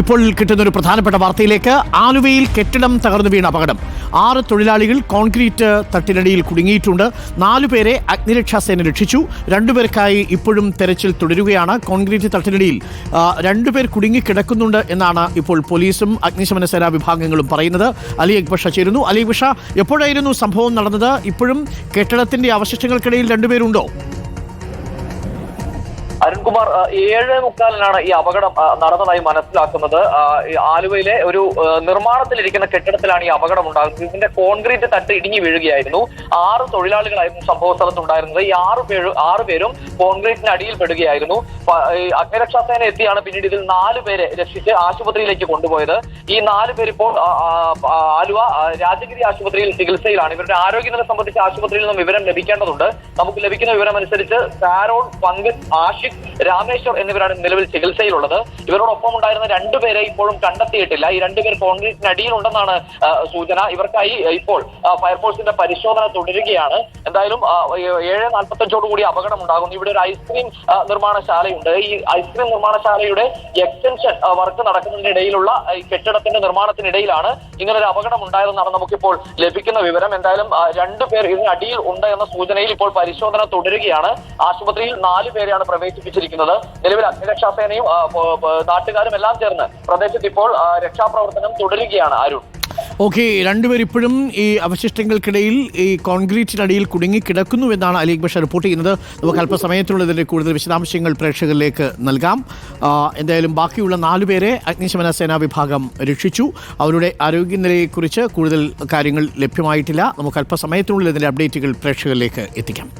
ഇപ്പോൾ കിട്ടുന്ന ഒരു പ്രധാനപ്പെട്ട വാർത്തയിലേക്ക് ആലുവയിൽ കെട്ടിടം തകർന്നു വീണ അപകടം. ആറ് തൊഴിലാളികൾ കോൺക്രീറ്റ് തട്ടിനടിയിൽ കുടുങ്ങിയിട്ടുണ്ട്. നാലുപേരെ അഗ്നിരക്ഷാസേന രക്ഷിച്ചു. രണ്ടുപേർക്കായി ഇപ്പോഴും തെരച്ചിൽ തുടരുകയാണ്. കോൺക്രീറ്റ് തട്ടിനടിയിൽ രണ്ടുപേർ കുടുങ്ങിക്കിടക്കുന്നുണ്ട് എന്നാണ് ഇപ്പോൾ പോലീസും അഗ്നിശമന സേനാ വിഭാഗങ്ങളും പറയുന്നത്. അലി അക്ബഷ ചേരുന്നു. അലി അക്ബഷ എപ്പോഴായിരുന്നു സംഭവം നടന്നത്? ഇപ്പോഴും കെട്ടിടത്തിന്റെ അവശിഷ്ടങ്ങൾക്കിടയിൽ രണ്ടുപേരുണ്ടോ അരുൺകുമാർ ഏഴ് മുക്കാലിനാണ് ഈ അപകടം നടന്നതായി മനസ്സിലാക്കുന്നത്. ആലുവയിലെ ഒരു നിർമ്മാണത്തിലിരിക്കുന്ന കെട്ടിടത്തിലാണ് ഈ അപകടം ഉണ്ടാകുന്നത്. ഇതിന്റെ കോൺക്രീറ്റ് തട്ട് ഇടിഞ്ഞു വീഴുകയായിരുന്നു. ആറ് തൊഴിലാളികളായിരുന്നു സംഭവ സ്ഥലത്തുണ്ടായിരുന്നത് ഈ ആറ് പേര് ആറ് പേരും കോൺക്രീറ്റിന് അടിയിൽ പെടുകയായിരുന്നു. അഗ്നിരക്ഷാസേന എത്തിയാണ് പിന്നീട് ഇതിൽ നാല് പേരെ രക്ഷിച്ച് ആശുപത്രിയിലേക്ക് കൊണ്ടുപോയത്. ഈ നാല് പേര് ഇപ്പോൾ ആ, ആ, ആ, ആലുവ രാജഗിരി ആശുപത്രിയിൽ ചികിത്സയിലാണ്. ഇവരുടെ ആരോഗ്യനില സംബന്ധിച്ച് ആശുപത്രിയിൽ നിന്നും വിവരം ലഭിക്കേണ്ടതുണ്ട്. നമുക്ക് ലഭിക്കുന്ന വിവരം അനുസരിച്ച് സാരോൺ പങ്കജ് ആഷിഖ് രാമേശ്വർ എന്നിവരാണ് നിലവിൽ ചികിത്സയിലുള്ളത്. ഇവരോടൊപ്പം ഉണ്ടായിരുന്ന രണ്ടുപേരെ ഇപ്പോഴും കണ്ടെത്തിയിട്ടില്ല. ഈ രണ്ടുപേർ കോൺക്രീറ്റിന് അടിയിലുണ്ടെന്നാണ് ആ, സൂചന. ഇവർക്കായി ഇപ്പോൾ ഫയർഫോഴ്സിന്റെ പരിശോധന തുടരുകയാണ്. എന്തായാലും ഏഴ് നാൽപ്പത്തഞ്ചോട് കൂടി അപകടം ഉണ്ടാകുന്നു ഇവിടെ ഒരു ഐസ്ക്രീം നിർമ്മാണശാലയുണ്ട്. ഈ ഐസ്ക്രീം നിർമ്മാണശാലയുടെ എക്സ്റ്റൻഷൻ വർക്ക് നടക്കുന്നതിനിടയിലുള്ള കെട്ടിടത്തിന്റെ നിർമ്മാണത്തിനിടയിലാണ് ഇങ്ങനെ ഒരു അപകടം ഉണ്ടായതെന്നാണ് നമുക്കിപ്പോൾ ലഭിക്കുന്ന വിവരം. എന്തായാലും രണ്ടുപേർ ഇതിന് അടിയിൽ ഉണ്ട് എന്ന സൂചനയിൽ ഇപ്പോൾ പരിശോധന തുടരുകയാണ്. ആശുപത്രിയിൽ നാല് പേരെയാണ് പ്രവേശിപ്പിച്ചിരിക്കുന്നത് നിലവിൽ അഗ്നിരക്ഷാസേനയും നാട്ടുകാരും എല്ലാം ചേർന്ന് പ്രദേശത്ത് ഇപ്പോൾ രക്ഷാപ്രവർത്തനം തുടരുകയാണ് അരുൺ. ഓക്കെ രണ്ടുപേരിപ്പോഴും ഈ അവശിഷ്ടങ്ങൾക്കിടയിൽ ഈ കോൺക്രീറ്റിനടിയിൽ കുടുങ്ങിക്കിടക്കുന്നു എന്നാണ് അലീഖ് ബഷ റിപ്പോർട്ട് ചെയ്യുന്നത്. നമുക്ക് അല്പസമയത്തിനുള്ളതിന്റെ കൂടുതൽ വിശദാംശങ്ങൾ പ്രേക്ഷകരിലേക്ക് നൽകാം. എന്തായാലും ബാക്കിയുള്ള നാലുപേരെ അഗ്നിശമന സേനാ വിഭാഗം രക്ഷിച്ചു. അവരുടെ ആരോഗ്യനിലയെക്കുറിച്ച് കൂടുതൽ കാര്യങ്ങൾ ലഭ്യമായിട്ടില്ല. നമുക്ക് അല്പസമയത്തിനുള്ളിൽ ഇതിന്റെ അപ്ഡേറ്റുകൾ പ്രേക്ഷകരിലേക്ക് എത്തിക്കാം.